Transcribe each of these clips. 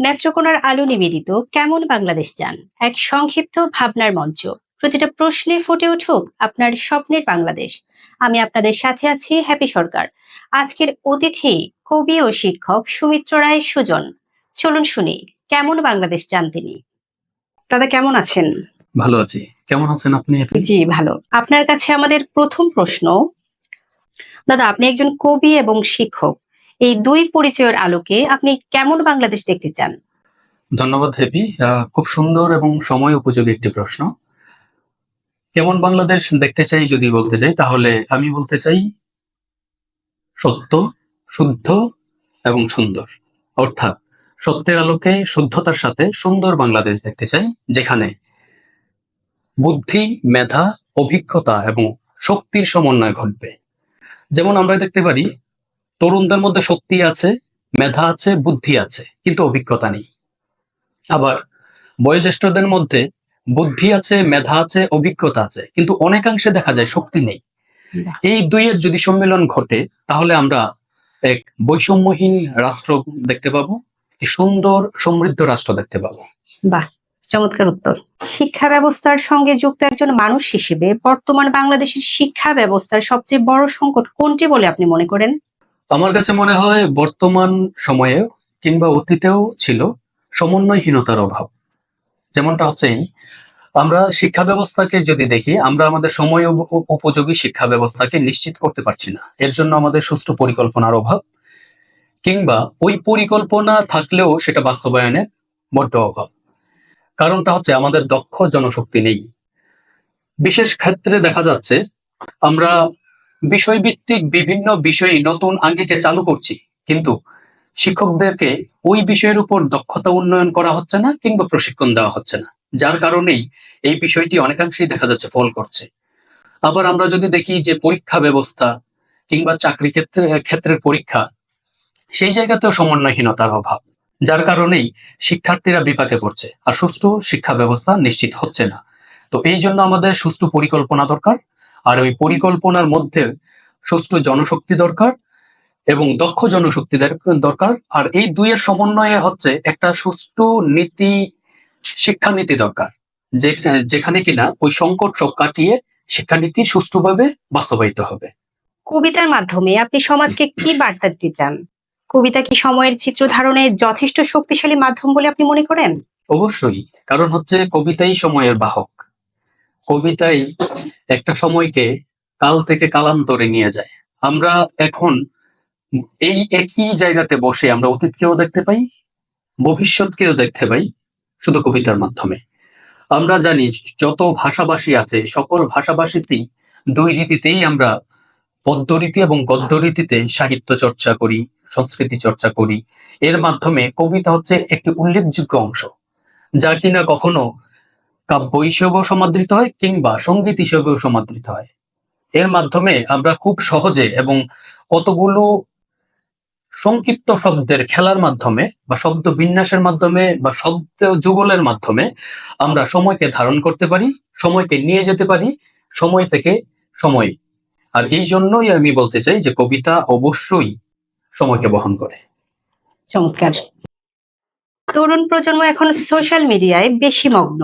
নেত্রকোনার আলো নিবেদিত কেমন বাংলাদেশ চান? এক সংক্ষিপ্ত ভাবনার মঞ্চ। প্রতিটা প্রশ্নে ফুটে উঠুক আপনার স্বপ্নের বাংলাদেশ। আমি আপনাদের সাথে আছি হ্যাপি সরকার। আজকের অতিথি কবি ও শিক্ষক সুমিত্র রায় সুজন। চলুন শুনি কেমন বাংলাদেশ চান তিনি? দাদা কেমন আছেন? ভালো আছি। কেমন আছেন আপনি? জি ভালো। আপনার কাছে আমাদের প্রথম প্রশ্ন। দাদা আপনি একজন কবি এবং শিক্ষক। এই দুই পরিচয়ের আলোকে আপনি কেমন বাংলাদেশ দেখতে চান? ধন্যবাদ, হেপি। খুব সুন্দর এবং সময় উপযোগী একটি প্রশ্ন। কেমন বাংলাদেশ দেখতে চাই যদি বলতে চাই তাহলে আমি বলতে চাই সত্য, শুদ্ধ এবং সুন্দর। অর্থাৎ সত্যের আলোকে শুদ্ধতার সাথে সুন্দর বাংলাদেশ দেখতে চাই, যেখানে বুদ্ধি, মেধা, অভিজ্ঞতা এবং শক্তির সমন্বয় ঘটবে। যেমন আমরা দেখতে পারি তরুণদের মধ্যে শক্তি আছে মেধা আছে বুদ্ধি আছে কিন্তু অভিজ্ঞতা নেই। আবার বয়োজ্যেষ্ঠদের মধ্যে বুদ্ধি আছে মেধা আছে অভিজ্ঞতা আছে কিন্তু অনেকাংশে দেখা যায় শক্তি নেই। এই দুইয়ের যদি সম্মিলন ঘটে তাহলে আমরা এক বৈষম্যহীন রাষ্ট্র দেখতে পাবো সুন্দর সমৃদ্ধ রাষ্ট্র দেখতে পাবো। বাহ চমৎকার উত্তর। শিক্ষা ব্যবস্থার সঙ্গে যুক্ত একজন মানুষ হিসেবে বর্তমান বাংলাদেশের শিক্ষা ব্যবস্থার সবচেয়ে বড় সংকট কোনটি বলে আপনি মনে করেন? আমার কাছে মনে হয় বর্তমান সময়ে কিংবা অতীতেও ছিল সমন্বয়হীনতার অভাব। যেমনটা হচ্ছে, আমরা শিক্ষা ব্যবস্থাকে যদি দেখি, আমরা আমাদের সময় উপ- উপ- উপযোগী শিক্ষা ব্যবস্থাকে নিশ্চিত করতে পারছি না। এর জন্য আমাদের সুষ্ঠু পরিকল্পনার অভাব কিংবা ওই পরিকল্পনা থাকলেও সেটা বাস্তবায়নের বড্ড অভাব। কারণটা হচ্ছে, আমাদের দক্ষ জনশক্তি নেই। বিশেষ ক্ষেত্রে দেখা যাচ্ছে, আমরা বিষয়ভিত্তিক বিভিন্ন বিষয়ে নতুন আঙ্গিকে চালু করছি। কিন্তু শিক্ষকদেরকে ওই বিষয়ের উপর দক্ষতা উন্নয়ন করা হচ্ছে না কিংবা প্রশিক্ষণ দেওয়া হচ্ছে না, যার কারণেই এই বিষয়টি অনেকাংশেই দেখা যাচ্ছে ফল করছে। আবার আমরা যদি দেখি যে পরীক্ষা ব্যবস্থা কিংবা চাকরি ক্ষেত্রে, ক্ষেত্রের পরীক্ষা, সেই জায়গাতেও সমন্বয়হীনতার অভাব, যার কারণেই শিক্ষার্থীরা বিপাকে পড়ছে। আর সুষ্ঠু শিক্ষা ব্যবস্থা নিশ্চিত হচ্ছে না। তো এই জন্য আমাদের সুষ্ঠু পরিকল্পনা দরকার। আর ওই পরিকল্পনার মধ্যে সুষ্ঠু জনশক্তি দরকার এবং দক্ষ জনশক্তি দরকার। আর এই দুইয়ের সমন্বয়ে হচ্ছে একটা সুষ্ঠু নীতি শিক্ষানীতি দরকার। যে যেখানে কিনা ওই সংকট সব কাটিয়ে শিক্ষানীতি সুষ্ঠুভাবে বাস্তবায়িত হবে। কবিতার মাধ্যমে আপনি সমাজকে কি বার্তা দিতে চান? কবিতা কি সময়ের চিত্র ধারণে যথেষ্ট শক্তিশালী মাধ্যম বলে আপনি মনে করেন? অবশ্যই কারণ হচ্ছে কবিতাই সময়ের বাহক। কবিতাই একটা সময়কে কাল থেকে কালান্তরে নিয়ে যায়। আমরা এখন এই একই জায়গাতে বসে আমরা অতীতকেও দেখতে পাই, ভবিষ্যৎকেও দেখতে পাই শুধু কবিতার মাধ্যমে। আমরা জানি যত ভাষাভাষী আছে, সকল ভাষাভাষীতেই দুই রীতিতেই আমরা পদ্য রীতি এবং গদ্য রীতিতে সাহিত্য চর্চা করি, সংস্কৃতি চর্চা করি। এর মাধ্যমে কবিতা হচ্ছে একটি উল্লেখযোগ্য অংশ, যা কিনা কখনো কাব্য হিসেবেও সমাদৃত হয় কিংবা সংগীত হিসেবেও সমাদৃত হয়। এর মাধ্যমে আমরা খুব সহজে এবং কতগুলো সংক্ষিপ্ত শব্দের খেলার মাধ্যমে বা শব্দ বিন্যাসের মাধ্যমে বা শব্দ যুগলের মাধ্যমে আমরা সময়কে ধারণ করতে পারি, সময়কে নিয়ে যেতে পারি, সময় থেকে সময়। আর এই জন্যই আমি বলতে চাই যে কবিতা অবশ্যই সময়কে বহন করে। চমৎকার। তরুণ প্রজন্ম এখন সোশ্যাল মিডিয়ায় বেশি মগ্ন।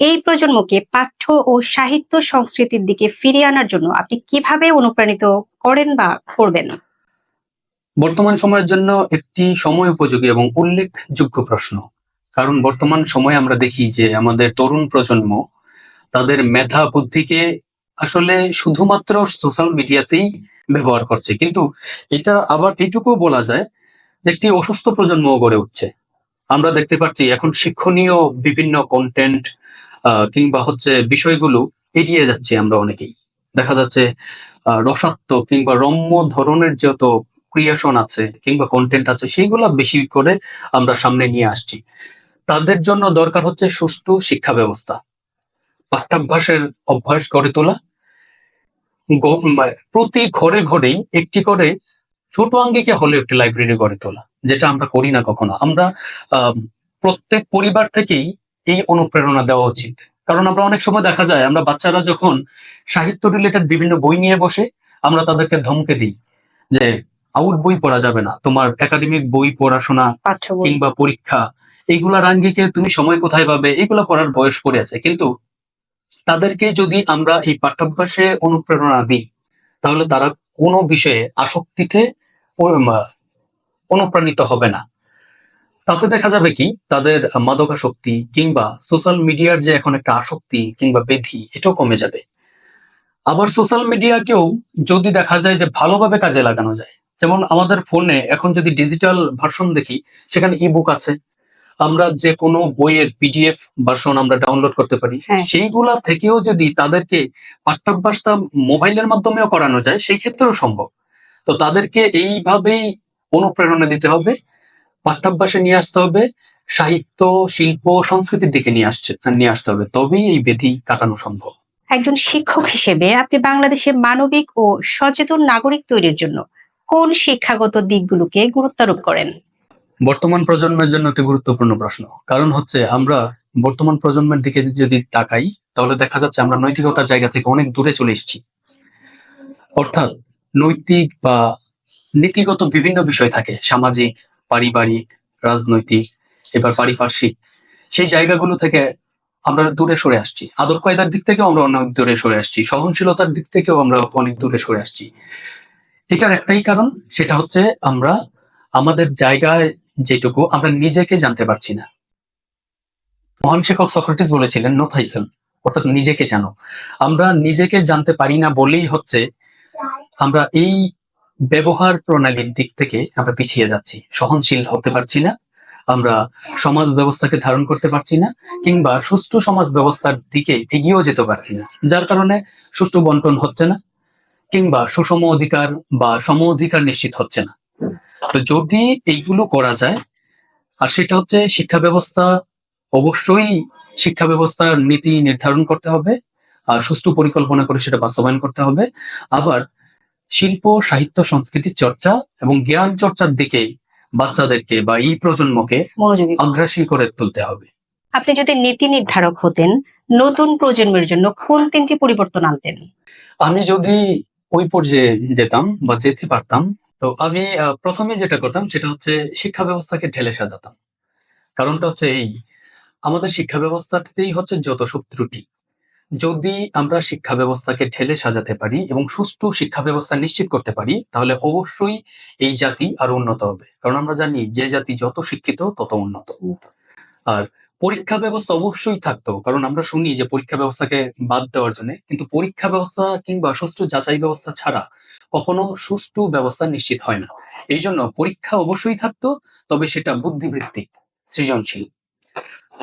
এই প্রজন্মকে পাঠ্য ও সাহিত্য সংস্কৃতির দিকে ফিরিয়ে আনার জন্য আপনি কীভাবে অনুপ্রাণিত করেন বা করবেন? বর্তমান সময়ের জন্য একটি সময় উপযোগী এবং উল্লেখযোগ্য প্রশ্ন। কারণ বর্তমান সময়ে আমরা দেখি যে আমাদের তরুণ প্রজন্ম তাদের মেধা বুদ্ধিকে আসলে শুধুমাত্র সোশ্যাল মিডিয়াতেই ব্যবহার করছে। কিন্তু এটা আবার এইটুকু বলা যায় যে একটি অসুস্থ প্রজন্ম গড়ে উঠছে। আমরা দেখতে পাচ্ছি এখন শিক্ষণীয় বিভিন্ন কন্টেন্ট কিংবা হচ্ছে বিষয়গুলো এড়িয়ে যাচ্ছে আমরা অনেকেই। দেখা যাচ্ছে আহ, রসাত্মক কিংবা রম্য ধরনের যত ক্রিয়েশন আছে কিংবা কন্টেন্ট আছে সেইগুলা বেশি করে আমরা সামনে নিয়ে আসছি। তাদের জন্য দরকার হচ্ছে সুষ্ঠু শিক্ষা ব্যবস্থা। পাঠ্যাভ্যাসের অভ্যাস গড়ে তোলা। প্রতি ঘরে ঘরেই একটি করে ছোট আঙ্গিকে হলেও একটি লাইব্রেরি গড়ে তোলা যেটা আমরা করি না কখনো। আমরা প্রত্যেক পরিবার থেকেই এই অনুপ্রেরণা দেওয়া উচিত। কারণ আমরা অনেক সময় দেখা যায় আমরা বাচ্চারা যখন সাহিত্য রিলেটেড বিভিন্ন বই নিয়ে বসে আমরা তাদেরকে ধমকে দিই যে আউট বই পড়া যাবে না। তোমার একাডেমিক বই পড়াশোনা কিংবা পরীক্ষা এইগুলার রাঙ্গিকে তুমি সময় কোথায় পাবে? এগুলো পড়ার বয়স পড়ে আছে। কিন্তু তাদেরকে যদি আমরা এই পাঠ্যাভ্যাসে অনুপ্রেরণা দিই তাহলে তারা কোনো বিষয়ে আসক্তিতে অনুপ্রাণিত হবে না। তাতে দেখা যাবে কি? তাদের মাদকাসক্তি কিংবা সোশ্যাল মিডিয়ার যে এখন একটা আসক্তি কিংবা বেধি এটাও কমে যাবে। আবার সোশ্যাল মিডিয়াকেও যদি দেখা যায় যে ভালোভাবে কাজে লাগানো যায় যেমন আমাদের ফোনে এখন যদি ডিজিটাল ভার্সন দেখি সেখানে ইবুক আছে। আমরা যে কোনো বইয়ের পিডিএফ ভার্সন আমরা ডাউনলোড করতে পারি। হ্যাঁ। সেইগুলা থেকেও যদি তাদেরকে পাঠ্যাভ্যাসটা মোবাইলের মাধ্যমেও করানো যায় সেই ক্ষেত্রেও সম্ভব। তো তাদেরকে এইভাবেই অনুপ্রেরণা দিতে হবে। পাঠ্যাভ্যাসে নিয়ে আসতে হবে সাহিত্য শিল্প সংস্কৃতির দিকে নিয়ে আসছে নিয়ে আসতে হবে। তবেই এই বেধি কাটানো সম্ভব। একজন শিক্ষক হিসেবে আপনি বাংলাদেশে মানবিক ও সচেতন নাগরিক তৈরির জন্য কোন শিক্ষাগত দিকগুলোকে গুরুত্বারোপ করেন? বর্তমান প্রজন্মের জন্য একটি গুরুত্বপূর্ণ প্রশ্ন। কারণ হচ্ছে আমরা বর্তমান প্রজন্মের দিকে যদি তাকাই তাহলে দেখা যাচ্ছে আমরা নৈতিকতার জায়গা থেকে অনেক দূরে চলে এসেছি। অর্থাৎ নৈতিক বা নীতিগত বিভিন্ন বিষয় থাকে সামাজিক পারিবারিক, রাজনৈতিক, এবার পারিপার্শ্বিক, সেই জায়গাগুলো থেকে আমরা দূরে সরে আসছি। আদব কায়দার দিক থেকেও আমরা অনেক দূরে সরে আসছি। সহনশীলতার দিক থেকেও আমরা অনেক দূরে সরে আসছি। এটার একটাই কারণ, সেটা হচ্ছে আমরা আমাদের জায়গায় যেটুকু আমরা নিজেকে জানতে পারছি না। মহান শিক্ষক সক্রেটিস বলেছিলেন, নো থাইসেল অর্থাৎ নিজেকে জানো। আমরা নিজেকে জানতে পারি না বলেই হচ্ছে, আমরা এই ব্যবহার প্রণালীর দিক থেকে আমরা পিছিয়ে যাচ্ছি। সহনশীল হতে পারছি না। আমরা সমাজ ব্যবস্থাকে ধারণ করতে পারছি না কিংবা সুষ্ঠু সমাজ ব্যবস্থার দিকে এগিয়েও যেতে পারছি না। যার কারণে সুষ্ঠু বন্টন হচ্ছে না কিংবা সুষম অধিকার বা সম অধিকার নিশ্চিত হচ্ছে না। তো যদি এইগুলো করা যায়, আর সেটা হচ্ছে শিক্ষা ব্যবস্থা, অবশ্যই শিক্ষা ব্যবস্থার নীতি নির্ধারণ করতে হবে, আর সুষ্ঠু পরিকল্পনা করে সেটা বাস্তবায়ন করতে হবে। আবার শিল্প সাহিত্য সংস্কৃতির চর্চা এবং জ্ঞান চর্চার দিকে বাচ্চাদেরকে বা এই প্রজন্মকে মনোযোগী অগ্রাসী করে তুলতে হবে। আপনি যদি নীতি নির্ধারক হতেন নতুন প্রজন্মের জন্য কোন তিনটি পরিবর্তন আনতেন? আমি যদি ওই পর্যায়ে যেতাম বা যেতে পারতাম তো আমি প্রথমে যেটা করতাম সেটা হচ্ছে শিক্ষা ব্যবস্থাকে ঢেলে সাজাতাম। কারণটা হচ্ছে এই আমাদের শিক্ষা ব্যবস্থাতেই হচ্ছে যত সব ত্রুটি। যদি আমরা শিক্ষা ব্যবস্থাকে ঠেলে সাজাতে পারি এবং সুষ্ঠু শিক্ষা ব্যবস্থা নিশ্চিত করতে পারি তাহলে অবশ্যই এই জাতি আরও উন্নত হবে। কারণ আমরা জানি যে জাতি যত শিক্ষিত তত উন্নত। আর পরীক্ষা ব্যবস্থা অবশ্যই থাকতো কারণ আমরা শুনি যে পরীক্ষা ব্যবস্থাকে বাদ দেওয়ার জন্য কিন্তু পরীক্ষা ব্যবস্থা কিংবা সুষ্ঠু যাচাই ব্যবস্থা ছাড়া কখনো সুষ্ঠু ব্যবস্থা নিশ্চিত হয় না। এই জন্য পরীক্ষা অবশ্যই থাকতো তবে সেটা বুদ্ধিবৃত্তিক সৃজনশীল।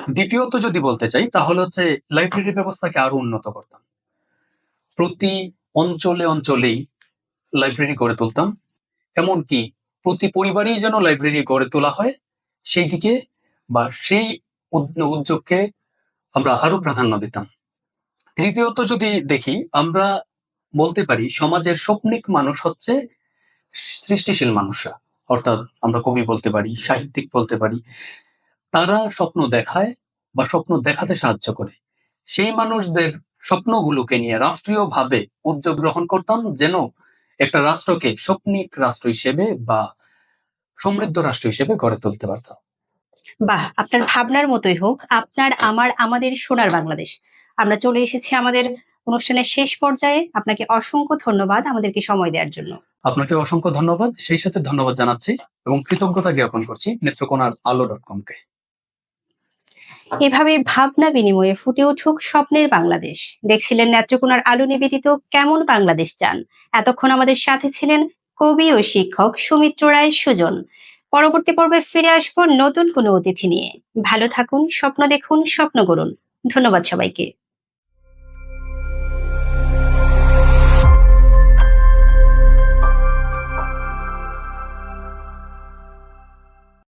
দ্বিতীয়ত যদি বলতে চাই, তাহলে হচ্ছে লাইব্রেরি ব্যবস্থাকে আরও উন্নত করতাম। প্রতি অঞ্চলে অঞ্চলেই লাইব্রেরি গড়ে তুলতাম। এমনকি প্রতি পরিবারেই যেন লাইব্রেরি গড়ে তোলা হয়, সেই দিকে বা সেই উদ- উদ্যোগকে আমরা আরও প্রাধান্য দিতাম। তৃতীয়ত যদি দেখি, আমরা বলতে পারি, সমাজের স্বপ্নিক মানুষ হচ্ছে সৃষ্টিশীল মানুষরা। অর্থাৎ আমরা কবি বলতে পারি, সাহিত্যিক বলতে পারি তারা স্বপ্ন দেখায় বা স্বপ্ন দেখাতে সাহায্য করে। সেই মানুষদের স্বপ্নগুলোকে নিয়ে রাষ্ট্রীয়ভাবে উদ্যোগ গ্রহণ করতাম যেন একটা রাষ্ট্রকে স্বপ্নিক রাষ্ট্র হিসেবে বা সমৃদ্ধ রাষ্ট্র হিসেবে গড়ে তুলতে পারতাম। বাহ আপনার ভাবনার মতোই হোক আপনার আমার আমাদের সোনার বাংলাদেশ। আমরা চলে এসেছি আমাদের অনুষ্ঠানের শেষ পর্যায়ে। আপনাকে অসংখ্য ধন্যবাদ আমাদেরকে সময় দেওয়ার জন্য। আপনাকে অসংখ্য ধন্যবাদ। সেই সাথে ধন্যবাদ জানাচ্ছি এবং কৃতজ্ঞতা জ্ঞাপন করছি নেত্রকোনার আলো ডট কমকে এভাবে ভাবনা বিনিময়ে ফুটে উঠুক স্বপ্নের বাংলাদেশ। দেখছিলেন নেত্রকোনার আলো নিবেদিত কেমন বাংলাদেশ চান। এতক্ষণ আমাদের সাথে ছিলেন কবি ও শিক্ষক সুমিত্র রায় সুজন। পরবর্তী পর্বে ফিরে আসব নতুন কোনো অতিথি নিয়ে। ভালো থাকুন, স্বপ্ন দেখুন, স্বপ্ন করুন ধন্যবাদ সবাইকে।